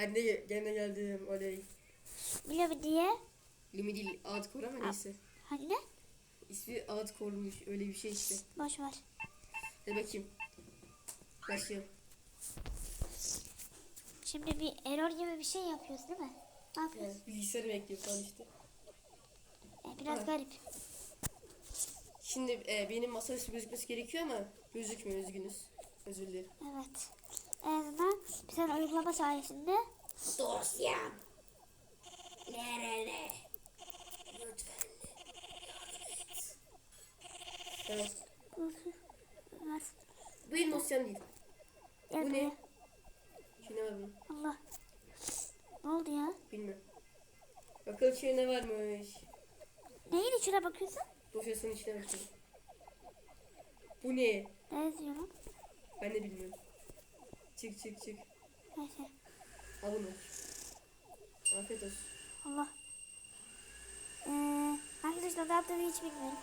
Ben de gene geldim oley. Biliyor diye. Lumi değil ağıt kor ama neyse. Hani ne? İsmi ağıt kormuş öyle bir şey işte. Boş ver. Hadi bakayım. Başlayalım. Şimdi bir error gibi bir şey yapıyoruz değil mi? Ne yapıyoruz? Bilgisayarı bekliyor falan işte. E, biraz Evet. garip. Şimdi e, benim masaüstü gözükmesi gerekiyor ama gözükmüyor üzgünüz. Özür dilerim. Evet. En azından bir tane uygulama sayesinde Dosyam. Nerede? Lütfen. Evet. Evet. Bu benim dosyam değil. Gel Bu ne? Şimdi var bunun. Allah. Ne oldu ya? Bilmiyorum. Bakalım içine ne varmış. Neyin içine bakıyorsun? Dosyasının içine bakıyorum. Bu ne? Ne yazıyorum? Ben de bilmiyorum. Çık çık çık. Neyse. Al bunu. Afiyet olsun. Allah. Ee, arkadaşlar ne yaptığımı hiç bilmiyorum.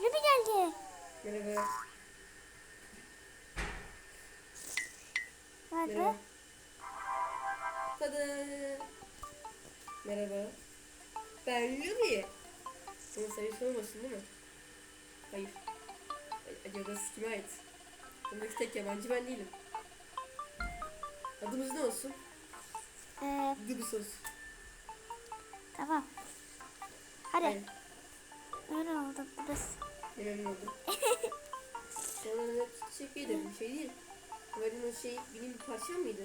Lübi geldi. Merhaba. Merhaba. Tada. Merhaba. Ben Lumi. Senin sayısı olmasın değil mi? Hayır. Ay- Acaba kime ait? Buradaki tek yabancı ben değilim. Adımız ne olsun? Ee, Dıbıs olsun. tamam. Hadi. Hayır. Öyle oldu. Biz. Ne memnun oldum. Sana hep teşekkür ederim. Bir şey değil. Verdiğin o şey benim bir parçam mıydı?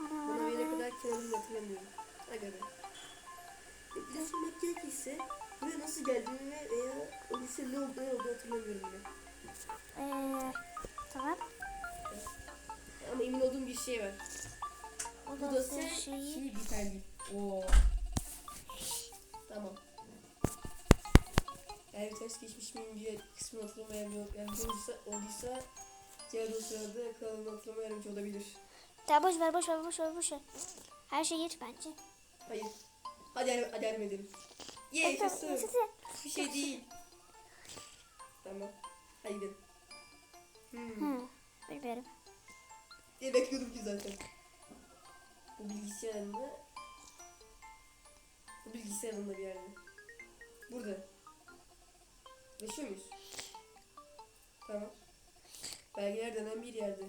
Ana Bana verene kadar kenarını hatırlamıyorum. Aga be. Bir de sormak gerekirse buraya nasıl geldiğimi veya o lise ne oldu ne oldu hatırlamıyorum bile. Ee, tamam. Ama emin olduğum bir şey var. O Bu da da sen sen şeyi. şey bir tane değil. Oo. Tamam. Eğer ters geçmiş miyim diye kısmını hatırlamayan bir yardımcı olursa, olduysa diğer dosyalarda kanalını hatırlamaya yardımcı olabilir. Tamam boş ver boş ver boş ver boş ver. Her şey geç bence. Hayır. Hadi hadi, hadi edelim. Ye yaşasın. Bir şey değil. Tamam. Hadi gidelim. Hmm. Hı, bilmiyorum. diye bekliyordum ki zaten. Bu bilgisayarında bu bilgisayarında bir yerde. Burada. Yaşıyor muyuz? Tamam. Belgeler denen bir yerde.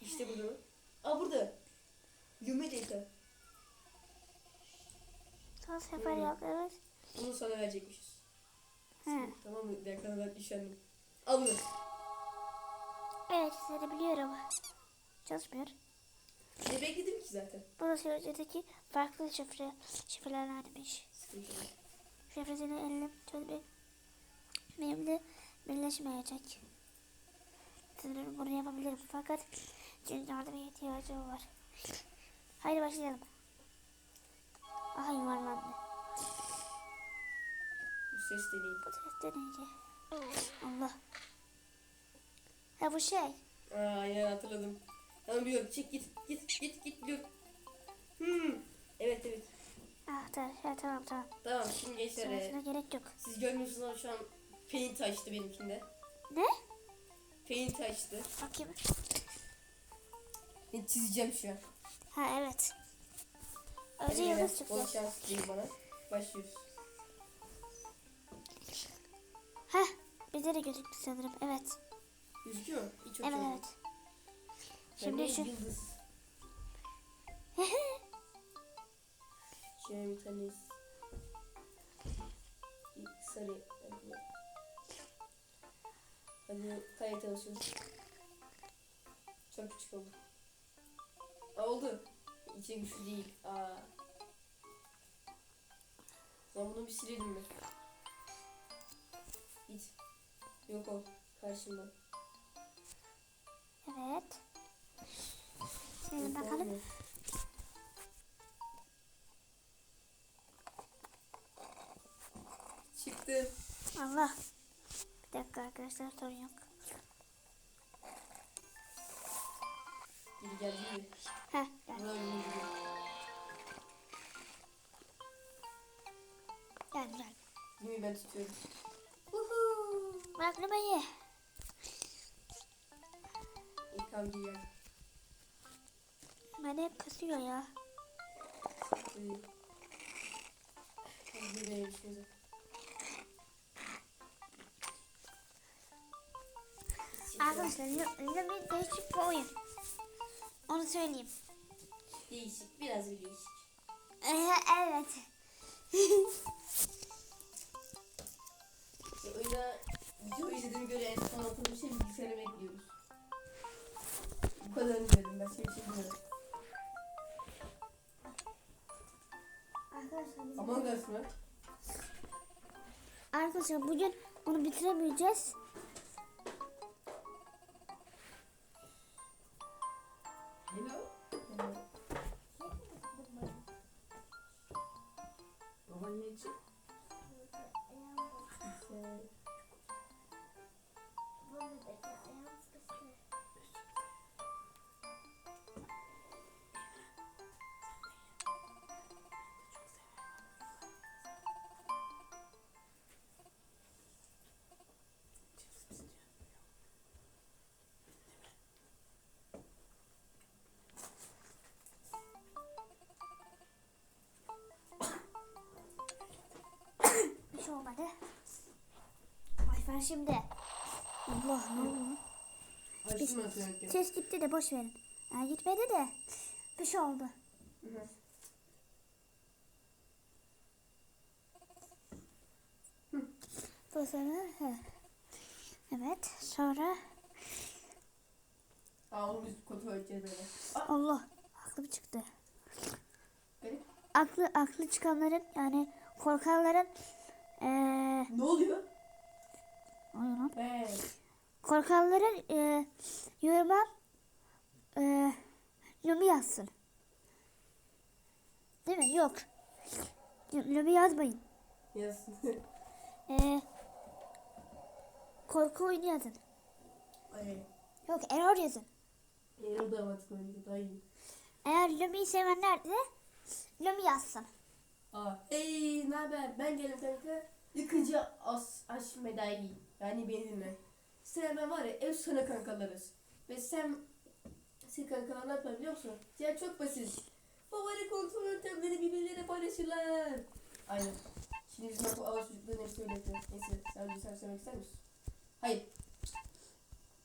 İşte burada mı? Aa burada. Lume data. Son sefer Hmm. yap evet. Bunu sana verecekmişiz. Hı. Tamam mı? Dekana ben üşendim. Al bunu. Evet seni biliyorum. Çalışmıyor. Ne bekledim ki zaten? Bu da sürücüdeki farklı şifre, şifrelerdenmiş. Sıkıntı yok. Şifresini elim çözmek benimle birleşmeyecek. Sanırım bunu yapabilirim fakat senin yardıma ihtiyacım var. Haydi başlayalım. Aha yuvarlandı. Bu ses deneyim. Bu test neydi? Allah. Ha bu şey. Aa aynen hatırladım. Tamam biliyorum. Çık git git git git biliyorum. Hmm. Evet evet. Ah tamam, ha, tamam tamam. Tamam şimdi gençler. e, Sonrasına gerek yok. Siz görmüyorsunuz ama şu an paint açtı benimkinde. Ne? Paint açtı. Bakayım. Ben çizeceğim şu an. Ha evet. Önce Hadi yıldız beyler, Bol çıktı. şans diyeyim bana. Başlıyoruz. Heh. Bize de gözüktü sanırım. Evet. Gözüküyor yok Evet evet. Şimdi şu. Yıldız. Şöyle bir tane sarı. Hadi. Kayıt olsun. Çok küçük oldu. Aa, oldu. İçe güçlü değil. Aa. Ben bunu bir silelim mi? Git. Yok o. Karşımda. Evet. Yok, bakalım. Çıktı. Allah. Bir dakika arkadaşlar sorun yok. Geri geldi mi? Heh. Gel. Böyle gidiyor. Gel gel. Değil mi ben tutuyorum. Bırak numarayı. İlk hamdi geldi. Beni hep kasıyor ya. Gidelim şimdi. Arkadaşlar Lumi değişik bir oyun. Onu söyleyeyim. Değişik, biraz bir değişik. Evet. Oyuna video izlediğime göre en son okuduğum şey bilgisayara bekliyoruz. Bu kadarını dedim, bir şey bilmiyorum. Arkadaşlar, biz- Among Us mı? Arkadaşlar bugün onu bitiremeyeceğiz. Olmadı. Ay ben şimdi. Allah ne oldu? Sürekli. Ses gitti de boş verin. Ha, gitmedi de. Bir şey oldu. Hı hı. Bu sonra he. Evet sonra Aa onu biz kontrol edeceğiz böyle. Allah aklım çıktı. Aklı aklı çıkanların yani korkanların eee Ne oluyor? oyun lan. He. korkanların eee yoruma eee Lumi yazsın. Değil mi? Yok. Lumi yazmayın. Yazsın. Eee korku oyunu yazın. Ay. Yok error yazın. O da oyuncu daha iyi. Eğer Lumi'yi sevenler de Lumi yazsın. Aa. Hey ne haber? Ben geldim kanka. Yıkıcı as aş medali. Yani benimle. Sen ben var ya ev sana kankalarız. Ve sen sen kankalar ne yapar biliyor musun? Ya çok basit. Favori kontrol yöntemleri birbirleriyle paylaşırlar. Aynen. Şimdi bizim bu ağaç çocukların hepsi öyle. Neyse sen önce sen söylemek ister misin? Hayır.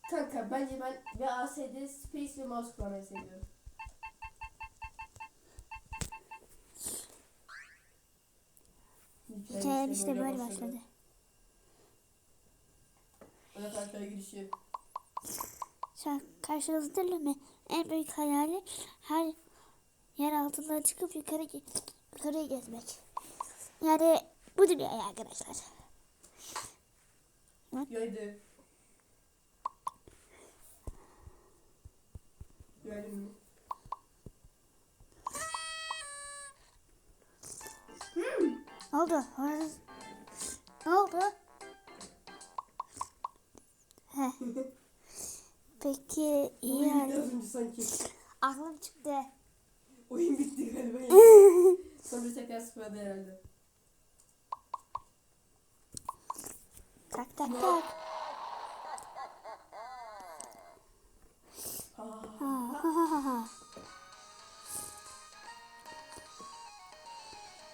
Kanka bence ben ve ASD Space ve Mouse kullanmayı seviyorum. Hikaye işte böyle başladı. Girişi. Şu an karşınızda Lumi. En büyük hayali her yer altından çıkıp yukarı yukarıya gezmek. Yani bu dünyaya arkadaşlar. Yaydı. Gördün mü? Ne oldu? Ne oldu? Heh. Peki iyi Oyun bitti önce sanki. Aklım çıktı. Oyun bitti galiba. ya. Sonra tekrar sıfırladı herhalde. Tak tak tak. Ha, ha, ha,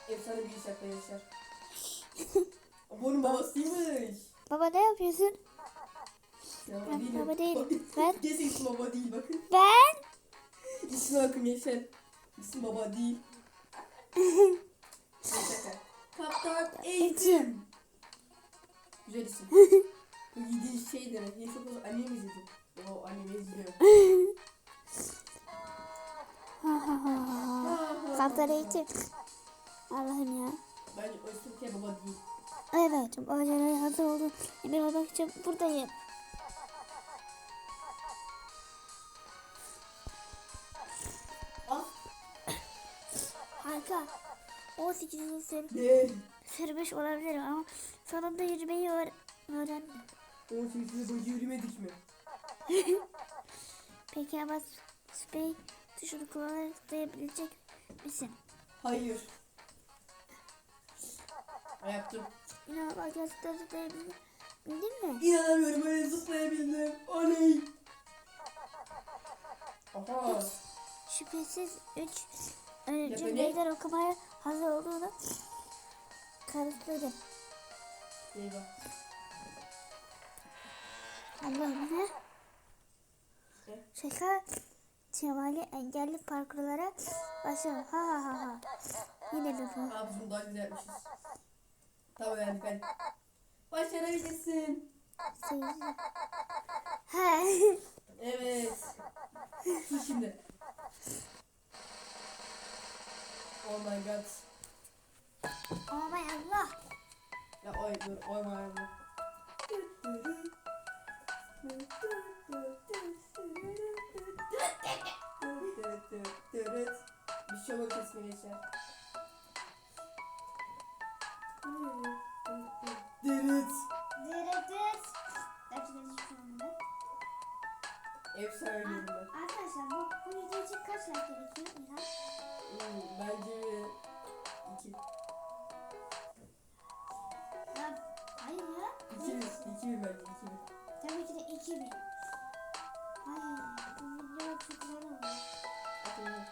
efsane bir iş yaptı yaşar. Bunun babasıymış. Baba ne yapıyorsun? Ya, Ben değilim. baba değilim. Ben- Kesin ismi baba değil bakın. Ben İsmi bakın Yaşar. İsmi baba değil. Şaka. Kaptan Eğitim. Güzel isim. Bu yediğin şey ne? Niye çok uzun annem izledim. O annemi izliyor. Kaptan eğitim. Allah'ım ya. Bence o isim şey baba değil. Evet, hazır oldum. Emin olmak için buradayım. Ah. Harika. 18 yıl sür Ne? sürmüş olabilirim ama sonunda yürümeyi öğ- öğrendim. 18 yıl boyunca yürümedik mi? Peki ama spray tuşunu kullanarak zıplayabilecek misin? Hayır. Yaptım. İnanılmaz gerçekten zıplayabildin bildin mi? İnanamıyorum öyle zıplayabildim. Oley. Aha. şüphesiz 3 ölümcül böyle? meydan okumaya hazır olduğunu kanıtladı. Eyvah. Allah'ım ne? Şaka Cemali engelli parkurlara başlıyor. Ha ha ha ha. Yine bir bu. Aa biz bunu daha güzel yapmışız. Tamam yani hadi. Başarabilirsin. Evet. Dur şimdi. Oh my god. Aman Allah. Ya oy dur oy my god. Bir şey olur kesme geçer. Dırıdıt. Şu anda. Efsane. Arkadaşlar bu, bu video için kaç like gerekiyor İlhan? Hmm, Bence iki. Ya, hayır ya. İki bin. İki bin bence iki bin. Tabii ki de 2000. Ay bu video çok güzel oldu. Atımı.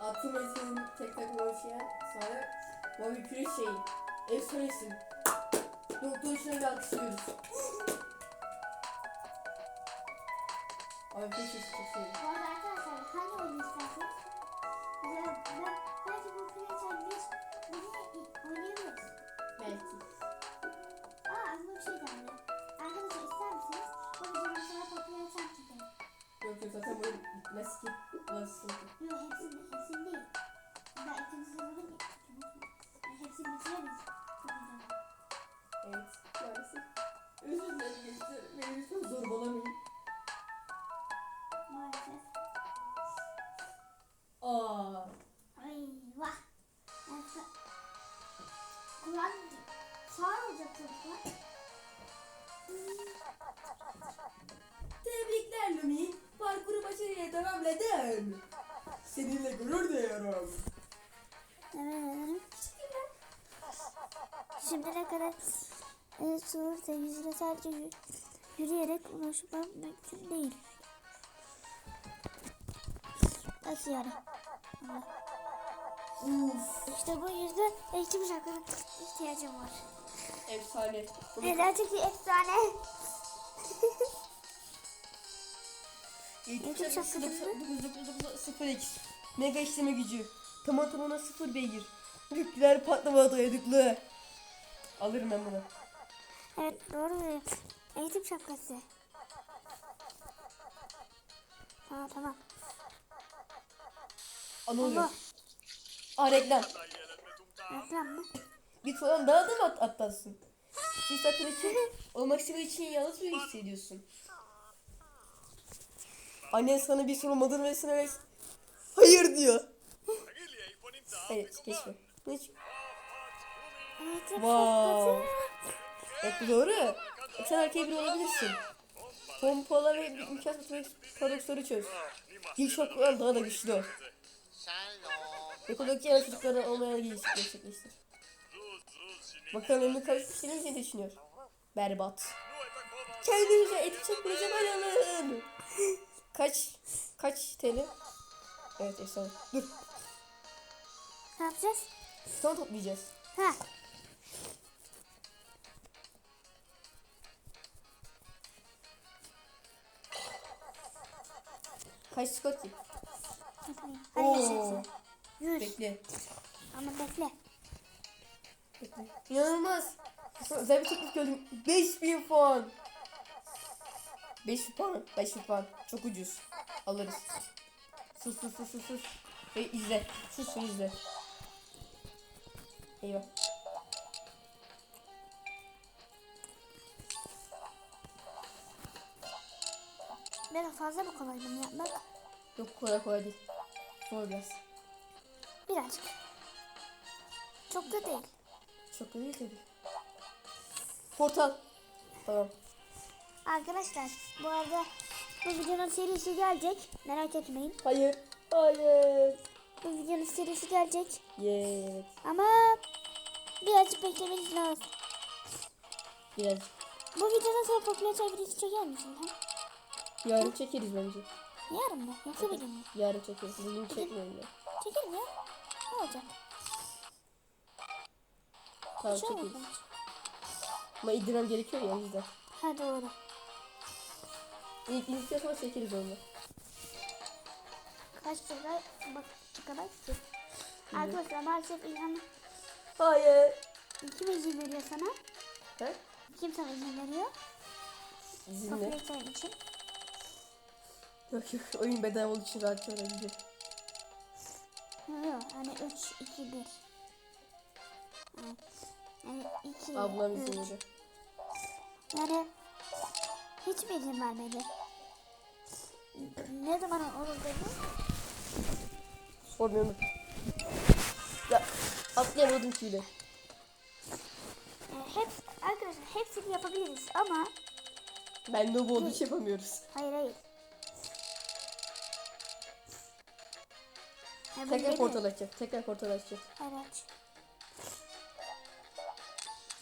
Atımı senin tek tek konuşayan sonra Bobby Küre şeyi. Efsanesin. Doktor şöyle alkışlıyoruz. Pek çok. Bu arada arkadaşlar hangi oyunu isterseniz ya ben belki bu Playtime biz bunu oynayabiliriz. Belki. Aa aklıma bir şey geldi. Arkadaşlar ister misiniz? Bu videonun sonra Playtime çekelim. Yok yok zaten böyle bitmez ki. Burası sıkıntı. Yok hepsini, hepsini değil. Daha ikinci yani hepsini bitiremeyiz. Gençler. Beni lütfen zorbalamayın. Maalesef. Aa. Ay vah. Olacak çocuklar. Tebrikler Lumi. Parkuru başarıyla tamamladın. Seninle gurur duyuyorum. Evet. Şimdiye kadar e, soğursa yüzüne sadece yü- yürüyerek ulaşmam mümkün değil. Nasıl yani? Uf. İşte bu yüzde eğitim şarkına ihtiyacım var. Efsane. Neden çünkü efsane. Eğitim sınıfı 0x. Mega işleme gücü. Tamam tamına 0 beygir. Nükleer patlama dayanıklı. Alırım ben bunu. Evet doğru. Eğitim şapkası. Tamam tamam. Allah. Aa reklam. Reklam mı? Git falan daha da mı at atlarsın? Siz sakın için olmak istediği için yalnız mı hissediyorsun? Annen sana bir sormadığını ve sana hayır diyor. Evet geçme. Geç. Wow. Evet bu doğru. Sen erkeğe biri olabilirsin. Pompala ve imkan paradoksları çöz. İlk şoklar daha da güçlü ol. Ekolojik yana çocuklara gelişik gerçekleştir. Bakalım Emre karışmışlarımız ne düşünüyor? Berbat. Kendinize çekmenize ben alın. Kaç? Kaç TL? Evet efsane. Dur. Ne yapacağız? Son toplayacağız. Ha. Kaç Scotty? Hadi Oo. Yürü. Bekle. Ama bekle. Bekle. İnanılmaz. Özel bir teklif gördüm. 5000 puan. 500 puan. 500 puan. Çok ucuz. Alırız. Sus sus sus sus sus. Ve izle. Sus ve izle. Eyvah. Biraz fazla mı kolay bunu yapmak? Yok kolay kolay değil. Zor biraz. Birazcık. Çok da değil. Çok da değil tabii. Portal. Tamam. Arkadaşlar bu arada bu videonun serisi gelecek. Merak etmeyin. Hayır. Hayır. Bu videonun serisi gelecek. Evet. Ama birazcık beklemeniz lazım. Biraz. Bu videodan sonra popüler videosu çeker misin? Ha? Yarın çekeriz bence. Yarın mı? Yoksa bugün mü? Yarın çekeriz. Bugün çekmiyorum ya. Çekelim ya. Ne olacak? Tamam Bir şey çekeriz. olmaz. Ama indirmem gerekiyor ya yüzden. Ha doğru. İlk indikten sonra çekeriz onu. Kaç lira? Bak kadar ki. Arkadaşlar maalesef İlhan Hayır. kim izin veriyor sana? He? Kim sana izin veriyor? İzinle. Popüler için. Yok yok oyun bedava olduğu için rahat öğreneceğim. Yok hani 3, 2, 1. Yani 2, Ablam izin 3. veriyor. Yani hiç mi izin vermedi? Ne zaman olur dedi? Sormuyorum. Ya atlayamadım ki bile. E, hep, arkadaşlar hepsini yapabiliriz ama Ben de bu olduğu için yapamıyoruz. hayır hayır. Bu Tekrar portal açacak. Tekrar portal açacak. Aç.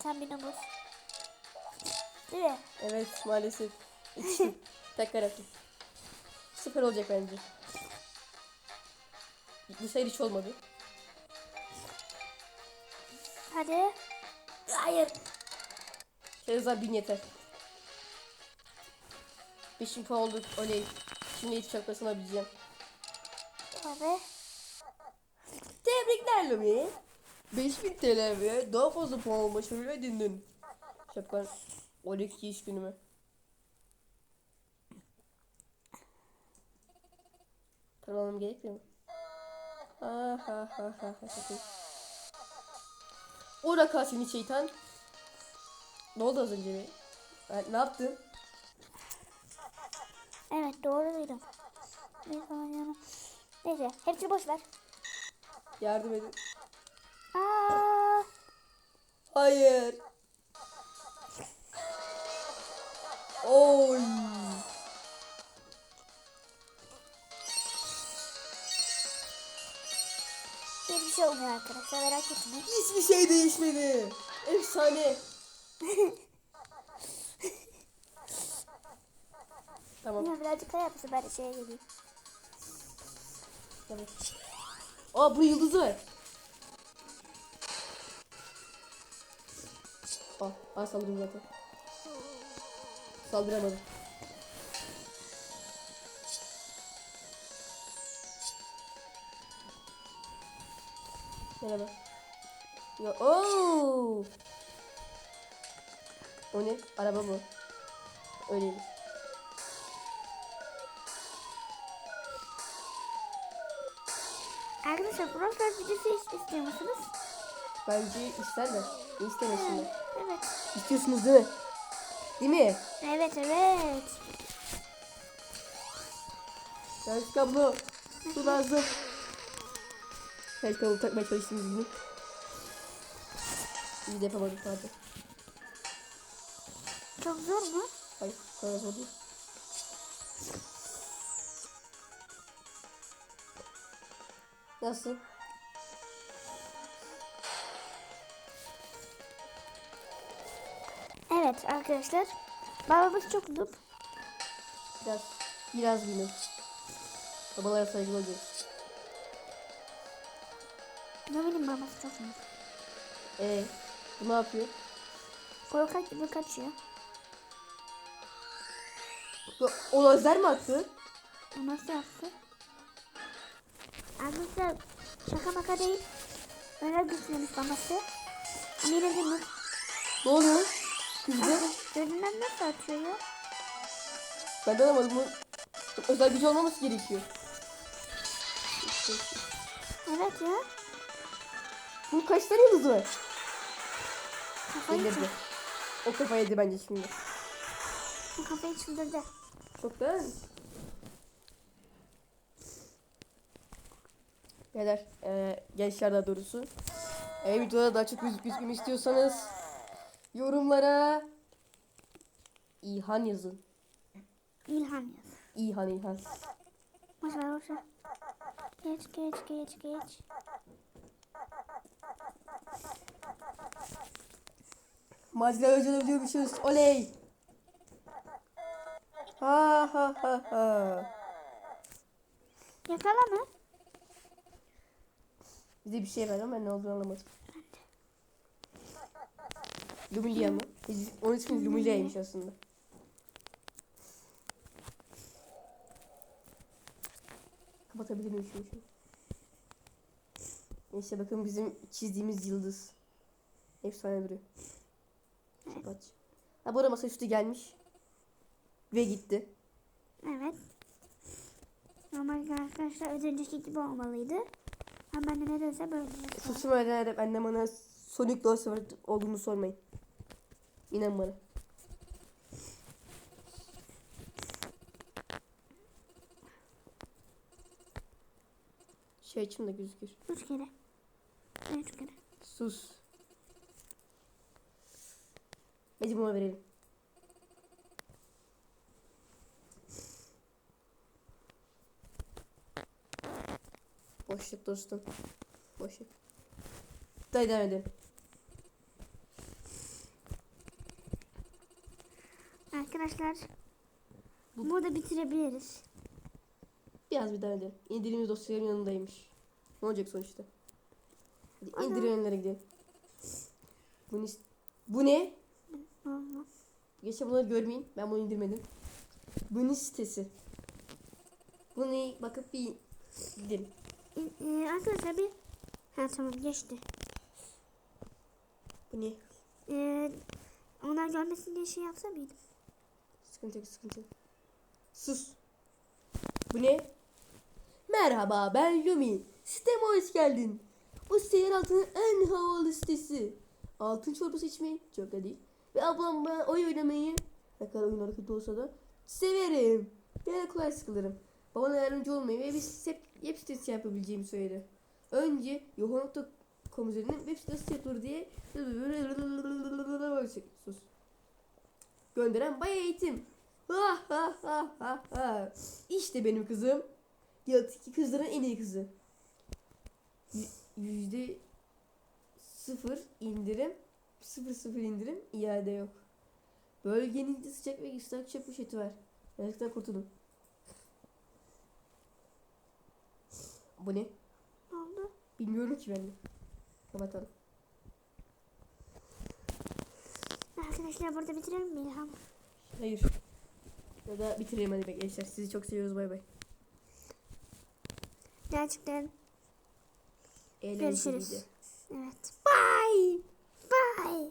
Sen bir numuz. Değil mi? Evet maalesef. Yetiştim. Tekrar atayım. Süper olacak bence. Bu sefer hiç olmadı. Hadi. Hayır. Şehrazat bin yeter. Beşim puan olduk. Oley. Şimdi yetişip şapkasını alabileceğim. Tabii. Tebrikler Lumi. 5000 TL ve daha fazla puan başarılı edindin. Şapkan 12 iş günümü. Almam gerekmiyor mu? Ha ha ha ha ha. Ora şeytan. Ne oldu az önce be? Ben, ne yaptın? Evet doğru duydum. Neyse hepsini boş ver. Yardım edin. Aa, Hayır. Oy. hiçbir şey olmuyor arkadaşlar merak etmeyin. Hiçbir şey değişmedi. Efsane. tamam. Yine birazcık daha yapsın ben şeye geleyim. tamam. Aa bu yıldızı var. Al, al saldırım zaten. Saldıramadım. Merhaba. Ya ooo. O ne? Araba mı? Öyleymiş. Arkadaşlar Brawl videosu is- istiyor musunuz? Bence isterler. İstemesinler? Evet. İstiyorsunuz değil mi? Değil mi? Evet evet. Şarj kablo. Su lazım. Şarj kablo takmaya çalıştığımız gibi. İyi de yapamadık zaten. Çok zor mu? Hayır, sana zor değil. Nasıl? Evet arkadaşlar. Babamız çok noob. Biraz, biraz bilmiyorum. Babalara saygılı oluyoruz. Ne bileyim babası çok noob. Ee, bu ne yapıyor? Korkak gibi kaçıyor. O lazer mi attı? O nasıl yaptı? Arkadaşlar şaka maka değil. Öyle güçlüymüş babası. Ama yine de noob. Ne oluyor? Kızdı. Gözünden nasıl atıyor ya? Ben de anlamadım. Bu özel gücü olmaması gerekiyor. Evet ya. Bunun kaç tane yıldızı var? Kafayı. O kafayı yedi bence şimdi. çı- kafayı çıldırdı. Çok da Beyler, e, gençler daha doğrusu. E, videoda daha çok müzik üzgün istiyorsanız yorumlara İlhan yazın. İlhan yaz. İlhan İlhan. Boş ver boş ver. Geç geç geç geç. Macera özel biliyormuşuz. Oley. Ha ha ha ha. Yakala mı? Bize bir şey verdi ama ben ne olduğunu anlamadım. Lumilia mı? Onun ismi Lumilia'ymış aslında. Kapatabilir miyim şunu şimdi? İşte bakın bizim çizdiğimiz yıldız. Efsane duruyor. Kapat. Ha bu arada masaüstü gelmiş. Ve gitti. Evet. Normalde arkadaşlar az önceki gibi olmalıydı. Ama ben de nedense böyle. Susun öğrenerek annem bana Sonic Lost olduğunu sormayın. İnan bana. Şey da gözükür. Üç kere. Üç kere. Sus. Hadi buna verelim. Boşluk dostum. Boşluk. Hadi devam edelim. Arkadaşlar burada bitirebiliriz. Biraz bir devam edelim. İndirdiğimiz dosyaların yanındaymış. Ne olacak sonuçta? Hadi Ana. indirenlere gidelim. Bu ne? Bu ne? Geçen bunları görmeyin. Ben bunu indirmedim. Bu ne sitesi? Bu ne? Bakıp bir gidelim. Ee, arkadaşlar bir ha tamam geçti. Bu ne? Ee, onlar görmesin diye şey yapsa mıydım? Sıkıntı yok sıkıntı yok. Sus. Bu ne? Merhaba ben Lumi. Siteme hoş geldin. Bu seyir altının en havalı sitesi. Altın çorbası içmeyi çok da değil. Ve ablam ben oyun oynamayı ne kadar oyunları kötü olsa da severim. Yani kolay sıkılırım. Bana yardımcı olmayı ve bir hep, web sitesi yapabileceğimi söyledi. Önce yoho.com üzerinden web sitesi yapılır diye sus. Gönderen bay eğitim. İşte benim kızım. Yatıki kızların en iyi kızı. Yüzde sıfır indirim. Sıfır sıfır indirim. iade yok. Bölgenizde sıcak ve ıslak çöp poşeti var. Yazıktan kurtulun. Bu ne? Ne oldu? Bilmiyorum ki ben de. Kapatalım. Arkadaşlar burada bitirelim mi İlham? Hayır. Ya da bitirelim hadi be gençler. Sizi çok seviyoruz bay bay. Gerçekten Eğlenceliydi. görüşürüz. Evet. Bye. Bye.